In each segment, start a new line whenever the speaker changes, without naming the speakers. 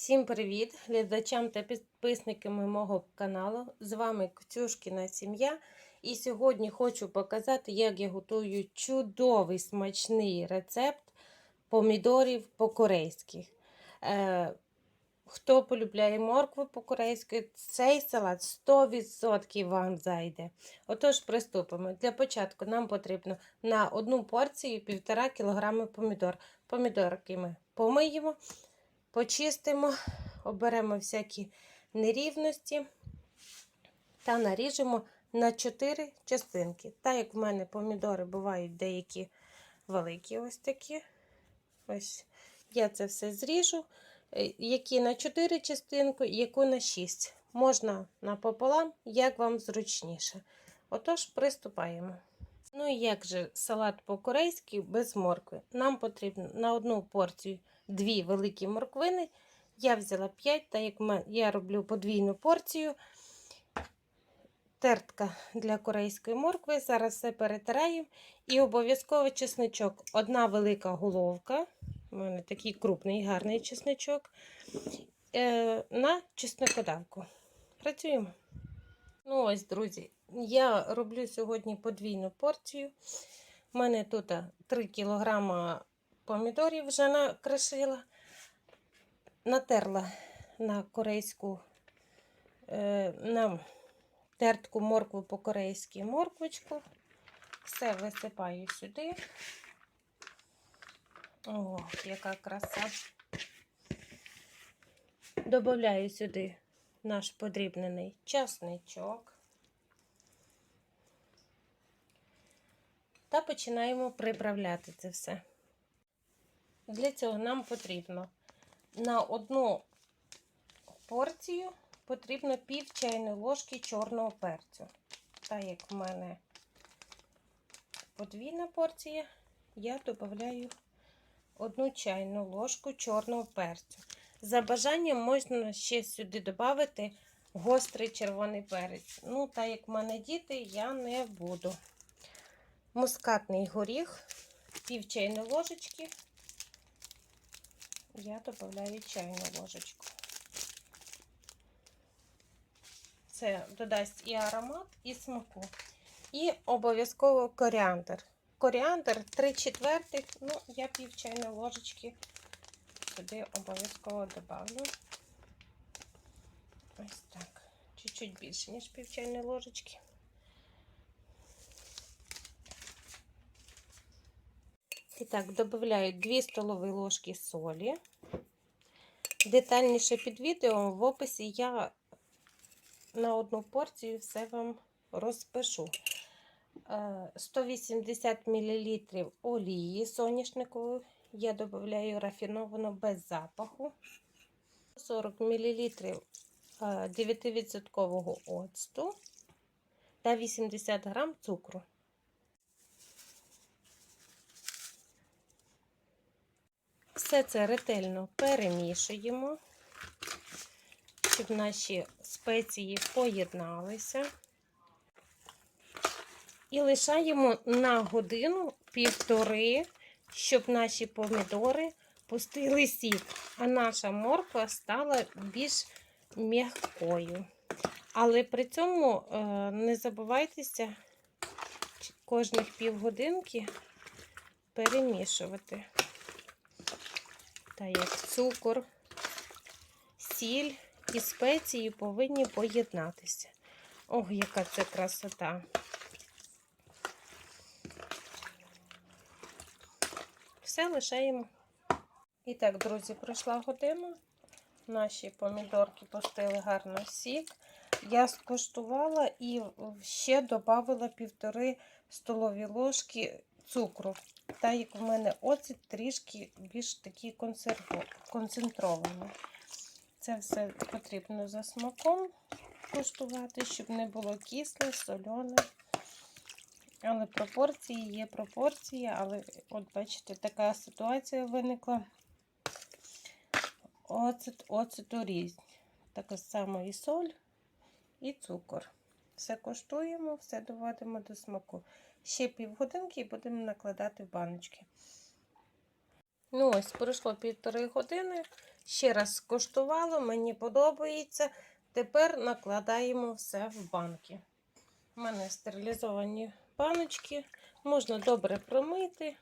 Всім привіт глядачам та підписникам мого каналу. З вами Кцюшкіна сім'я. І сьогодні хочу показати, як я готую чудовий смачний рецепт помідорів по-корейськи. Е, хто полюбляє моркву по-корейськи, цей салат 100% вам зайде. Отож, приступимо. Для початку нам потрібно на одну порцію 1,5 кг помідор. Помідорки ми помиємо. Почистимо, оберемо всякі нерівності та наріжемо на 4 частинки. Так як в мене помідори бувають деякі великі, ось такі. Ось я це все зріжу. Е, Які на 4 частинки, яку на 6. Можна напополам, як вам зручніше. Отож, приступаємо. Ну і як же салат по-корейськи без моркви? Нам потрібно на одну порцію дві великі морквини. Я взяла 5, так як я роблю подвійну порцію. Тертка для корейської моркви. Зараз все перетираємо. І обов'язково чесничок. Одна велика головка. У мене такий крупний, гарний чесничок. Е, на чеснокодавку. Працюємо. Ну, ось, друзі, я роблю сьогодні подвійну порцію. У мене тут 3 кг помідорів вже накришила, натерла на корейську, е, на тертку моркву по-корейськи морквочку. Все висипаю сюди. О, яка краса. Добавляю сюди наш подрібнений часничок. Та починаємо приправляти це все. Для цього нам потрібно на одну порцію потрібно пів чайної ложки чорного перцю. Так як в мене подвійна порція, я додаю одну чайну ложку чорного перцю. За бажанням можна ще сюди додати гострий червоний перець. Ну, так як в мене діти, я не буду. Мускатний горіх, пів чайної ложечки. Я додаю чайну ложечку. Це додасть і аромат, і смаку. І обов'язково коріандр. Коріандр 3 четвертих, ну, я пів чайної ложечки сюди обов'язково добавлю. Ось так. Чуть-чуть більше, ніж пів чайної ложечки. І так, додаю 2 столові ложки солі. Детальніше під відео в описі я на одну порцію все вам розпишу. 180 мл олії соняшникової. Я додаю рафіновану без запаху. 40 мл 9% оцту та 80 г цукру. Все це ретельно перемішуємо, щоб наші спеції поєдналися. І лишаємо на годину півтори, щоб наші помідори пустили сік, а наша морква стала більш м'якою. Але при цьому е, не забувайтеся кожних півгодинки перемішувати. Та як цукор, сіль і спеції повинні поєднатися. Ох, яка це красота! Все лишаємо. І так, друзі, пройшла година. Наші помідорки пустили гарно сік. Я скуштувала і ще додала півтори столові ложки цукру. Так як у мене оцет трішки більш такий концентрований. Це все потрібно за смаком куштувати, щоб не було кисле, солене. Але пропорції є пропорції, але, от бачите, така ситуація виникла. Оцет, оцету різні. Так само і соль, і цукор. Все коштуємо, все доводимо до смаку. Ще півгодинки і будемо накладати в баночки. Ну, ось, пройшло півтори години. Ще раз скуштувала, мені подобається. Тепер накладаємо все в банки. У мене стерилізовані баночки. Можна добре промити.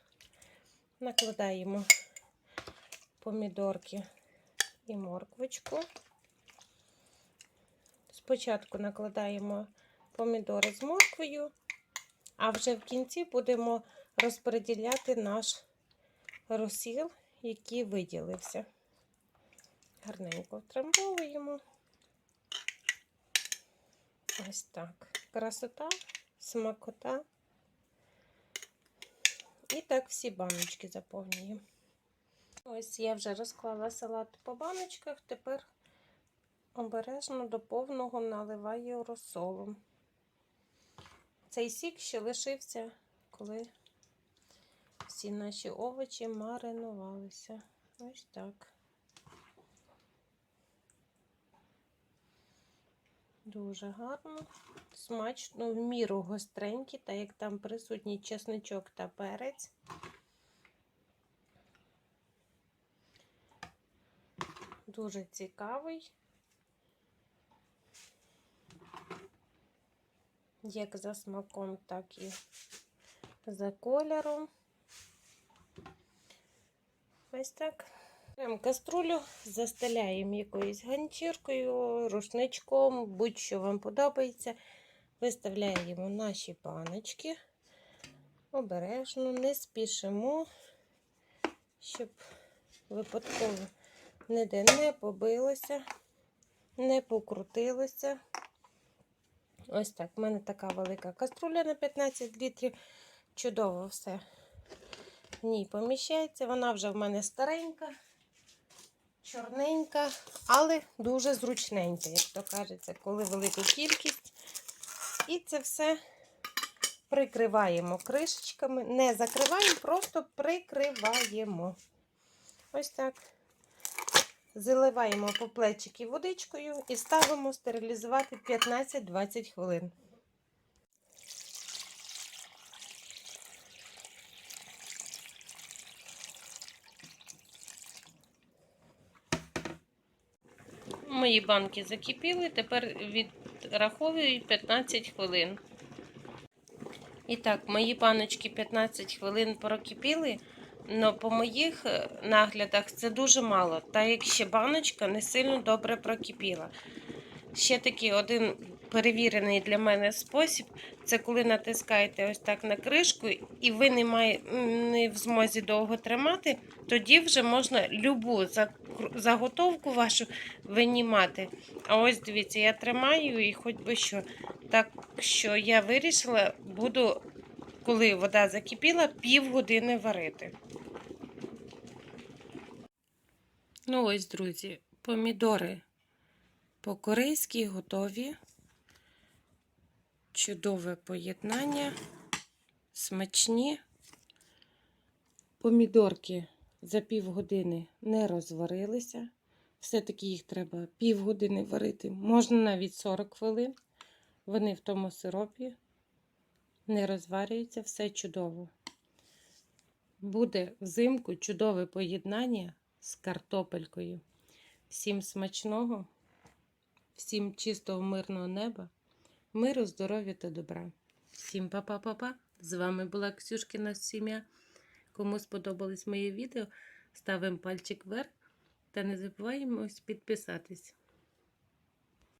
Накладаємо помідорки і морквочку. Спочатку накладаємо помідори з морквою, а вже в кінці будемо розподіляти наш розсіл, який виділився. Гарненько втрамбовуємо. Ось так. Красота, смакота. І так всі баночки заповнюємо. Ось я вже розклала салат по баночках, тепер обережно до повного наливаю розсолом. Цей сік ще лишився, коли всі наші овочі маринувалися. Ось так. Дуже гарно, смачно, в міру гостренький, так як там присутній чесничок та перець. Дуже цікавий. Як за смаком, так і за кольором. Ось так. Беремо каструлю, застеляємо якоюсь ганчіркою, рушничком, будь-що вам подобається. Виставляємо наші паночки. Обережно, не спішимо, щоб випадково ніде не побилося, не покрутилося. Ось так. У мене така велика каструля на 15 літрів. Чудово все в ній поміщається. Вона вже в мене старенька, чорненька, але дуже зручненька, як то кажеться, коли велика кількість. І це все прикриваємо кришечками. Не закриваємо, просто прикриваємо. Ось так. Заливаємо по плечики водичкою і ставимо стерилізувати 15-20 хвилин. Мої банки закипіли, тепер відраховую 15 хвилин. І так, мої баночки 15 хвилин прокипіли. Но по моїх е, наглядах це дуже мало, так як ще баночка не сильно добре прокипіла. Ще такий один перевірений для мене спосіб це коли натискаєте ось так на кришку, і ви не, має, не в змозі довго тримати, тоді вже можна любу заготовку вашу винімати. А ось дивіться, я тримаю і хоч би що. Так що я вирішила, буду коли вода закипіла, півгодини варити. Ну, ось, друзі, помідори по-корейськи готові. Чудове поєднання, смачні. Помідорки за півгодини не розварилися. Все-таки їх треба півгодини варити, можна навіть 40 хвилин. Вони в тому сиропі не розварюється, все чудово. Буде взимку чудове поєднання з картопелькою. Всім смачного, всім чистого, мирного неба, миру, здоров'я та добра. Всім па-па-па-па! З вами була Ксюшкіна сім'я. Кому сподобалось моє відео, ставимо пальчик вверх та не забуваємо підписатись.